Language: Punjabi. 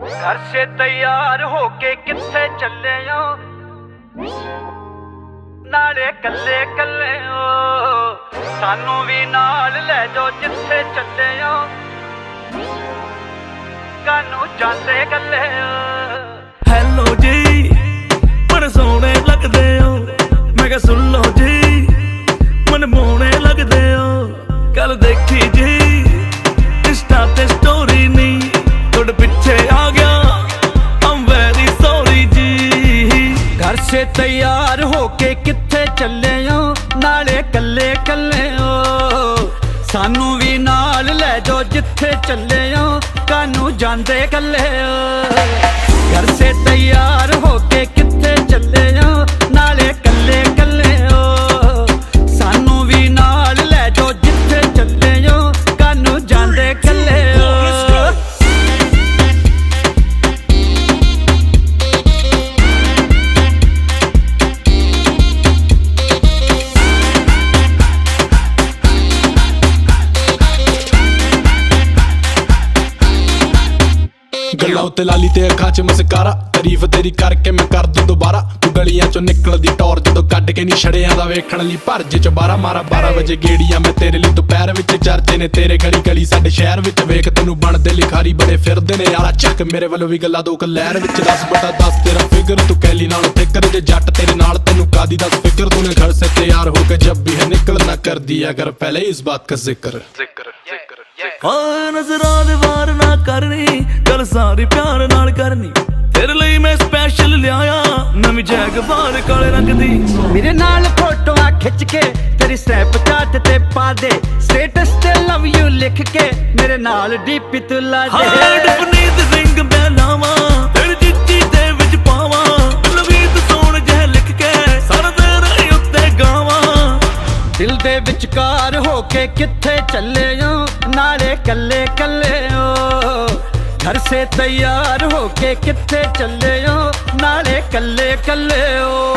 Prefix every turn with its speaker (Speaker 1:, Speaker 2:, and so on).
Speaker 1: ਘਰ ਸੇ ਤਿਆਰ ਹੋ ਕੇ ਕਿੱਥੇ ਚੱਲੇ ਓ ਨਾਲੇ ਕੱਲੇ ਕੱਲੇ ਓ ਸਾਨੂੰ ਵੀ ਨਾਲ ਲੈ ਜਾਓ ਜਿੱਥੇ ਚੱਲੇ ਓ ਕਾਨੂੰ ਜਾਂਦੇ ਗੱਲੇ ਓ
Speaker 2: ਹੈਲੋ ਜੀ ਬੜੇ ਸੋਹਣੇ ਲੱਗਦੇ ਹੋ। ਮੈਂ ਕਿਹਾ ਸੁਣ ਲਓ ਜੀ, ਮਨ ਮੋਹਣੇ ਲੱਗਦੇ ਓ ਕੱਲ ਦੇਖੀ ਜੀ, ਇੰਸਟਾ ਤੇ ਸਟੋਰੀ ਨਹੀਂ ਤੁਹਾਡੇ ਪਿੱਛੇ
Speaker 1: ਘਰ ਤਿਆਰ ਹੋ ਕੇ ਕਿੱਥੇ ਚੱਲੇ ਓ ਨਾਲੇ ਕੱਲੇ ਕੱਲੇ ਓ ਸਾਨੂੰ ਵੀ ਨਾਲ ਲੈ ਜਾਓ ਜਿੱਥੇ ਚੱਲੇ ਓ ਕਾਨੂੰ ਜਾਂਦੇ ਕੱਲੇ ਓ ਘਰ ਸੇ ਤਿਆਰ ਹੋ ਕੇ ਕਿੱਥੇ ਚੱਲੇ ਓ
Speaker 3: ਗੱਲਾਂ ਉੱਤੇ ਲਾਲੀ ਤੇ ਅੱਖਾਂ 'ਚ ਮਸਕਾਰਾ। ਤਾਰੀਫ ਤੇਰੀ ਕਰਕੇ ਮੈਂ ਕਰ ਦੂੰ ਦੁਬਾਰਾ। ਤੂੰ ਗਲੀਆਂ 'ਚੋਂ ਨਿਕਲਦੀ ਟੌਰ ਜਦੋਂ ਕੱਢ ਕੇ ਨਹੀਂ ਛੜਿਆਂ ਦਾ ਵੇਖਣ ਲਈ ਭਰਜ 'ਚ 12 ਮਾਰਾ 12 ਵਜੇ ਗੇੜੀਆਂ ਮੈਂ ਤੇਰੇ ਲਈ ਦੁਪਹਿਰ ਵਿੱਚ ਚਰਚੇ ਨੇ ਤੇਰੇ ਗਲੀ ਗਲੀ ਸਾਡੇ ਸ਼ਹਿਰ ਵਿੱਚ। ਵੇਖ ਤੈਨੂੰ ਬਣਦੇ ਲਿਖਾਰੀ ਬੜੇ ਫਿਰਦੇ ਨੇ ਯਾਰਾ, ਚੱਕ ਮੇਰੇ ਵੱਲੋਂ ਵੀ ਗੱਲਾਂ ਦੋ ਲਹਿਰ ਵਿੱਚ। 10 ਬਟਾ 10 ਤੇਰਾ ਫਿਗਰ ਤੂੰ ਕੈਲੀ ਨਾਲ ਫਿਕਰ ਤੇ ਜੱਟ ਤੇਰੇ ਨਾਲ। ਤੈਨੂੰ ਕਾਦੀ ਦਾ ਫਿਕਰ ਤੂਨੇ ਘਰ ਸੇ ਤਿਆਰ ਹੋ ਕੇ ਜਬ ਵੀ ਹੈ ਨਿਕਲਣਾ ਕਰ ਦਿਆ ਕਰ ਪਹਿਲੇ ਇਸ ਬਾਤ का ਜ਼ਿਕਰ। ਜ਼ਿਕਰ ਜ਼ਿਕਰ
Speaker 2: ਹਾਂ ਨਜ਼ਰਾਂ ਦੇ ਵਾਰ ਨਾ ਕਰਨੀ ਗੱਲ ਸਾਰੀ ਪਿਆਰ ਨਾਲ ਕਰਨੀ। ਤੇਰੇ ਲਈ ਮੈਂ ਸਪੈਸ਼ਲ ਲਿਆਇਆ। ਨਵੀਂ ਜੈਗਵਾਰ ਕਾਲੇ ਰੰਗ ਦੀ।
Speaker 1: ਮੇਰੇ ਨਾਲ ਫੋਟੋਆਂ ਖਿੱਚ ਕੇ ਤੇਰੀ ਸਨੈਪਚੈਟ ਤੇ ਪਾ ਦੇ। ਸਟੇਟਸ ਤੇ ਲਵ ਯੂ ਲਿਖ ਕੇ ਮੇਰੇ ਨਾਲ ਡੀਪੀ ਤੂੰ ਲਾ
Speaker 2: ਹਾਰਡ
Speaker 1: ਦੇ
Speaker 2: ਪਨੀਤ ਸਿੰਘ ਬੈਲਾਵਾ ਤੇਰੀ ਚਿੱਠੀ ਦੇ ਵਿੱਚ ਪਾਵਾਂ। ਲਵੀਤ ਸੋਣ ਜਹ ਲਿਖ ਕੇ ਸਾਰਾ ਤੇਰੇ ਹੀ ਉੱਤੇ ਗਾਵਾਂ।
Speaker 1: ਦਿਲ ਦੇ ਵਿਚਕਾਰ ਹੋ ਕੇ ਕਿੱਥੇ ਚੱਲੇ ਓ ਨਾਲੇ ਕੱਲੇ ਕੱਲੇ ਓ। ਘਰ ਤਿਆਰ ਹੋ ਕੇ ਕਿੱਥੇ ਚੱਲੇ ਹੋ? ਨਾਲੇ ਕੱਲੇ ਕੱਲੇ ਓ